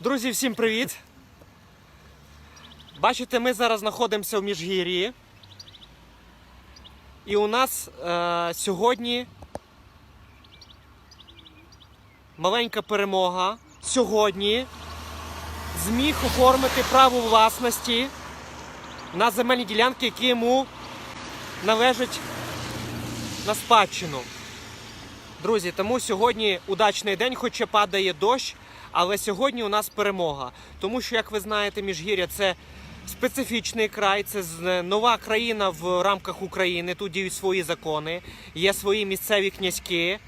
Друзі, всім привіт! Бачите, ми зараз знаходимося в Міжгір'ї. І у нас е, сьогодні маленька перемога. Сьогодні зміг оформити право власності на земельні ділянки, які йому належать на спадщину. Друзі, тому сьогодні удачний день, хоча падає дощ, але сьогодні у нас перемога. Тому що, як ви знаєте, Міжгір'я це специфічний край, це нова країна в рамках України. Тут діють свої закони, є свої місцеві князьки,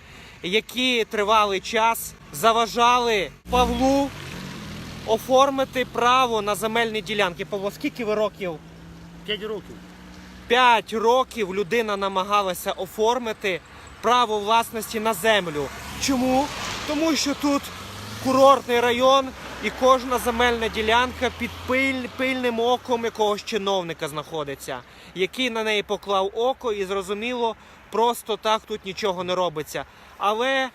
які тривалий час заважали Павлу оформити право на земельні ділянки. Павло, скільки ви років? 5 років. 5 років людина намагалася оформити право власності на землю. Чому? Тому що тут курортний район і кожна земельна ділянка під пиль- пильним оком якогось чиновника знаходиться, який на неї поклав око і зрозуміло, просто так тут нічого не робиться. Але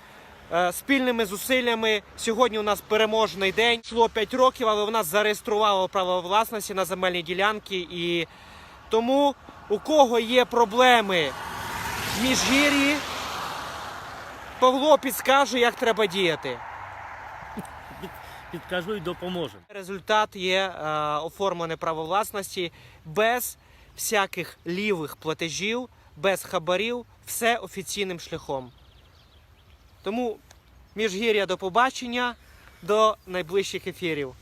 е, спільними зусиллями сьогодні у нас переможний день. Йшло 5 років, але в нас зареєструвало право власності на земельні ділянки і тому у кого є проблеми в міжгір'ї, Павло підскаже, як треба діяти. Під- Підкажу і допоможу. Результат є е, оформлене право власності без всяких лівих платежів, без хабарів, все офіційним шляхом. Тому міжгір'я до побачення, до найближчих ефірів.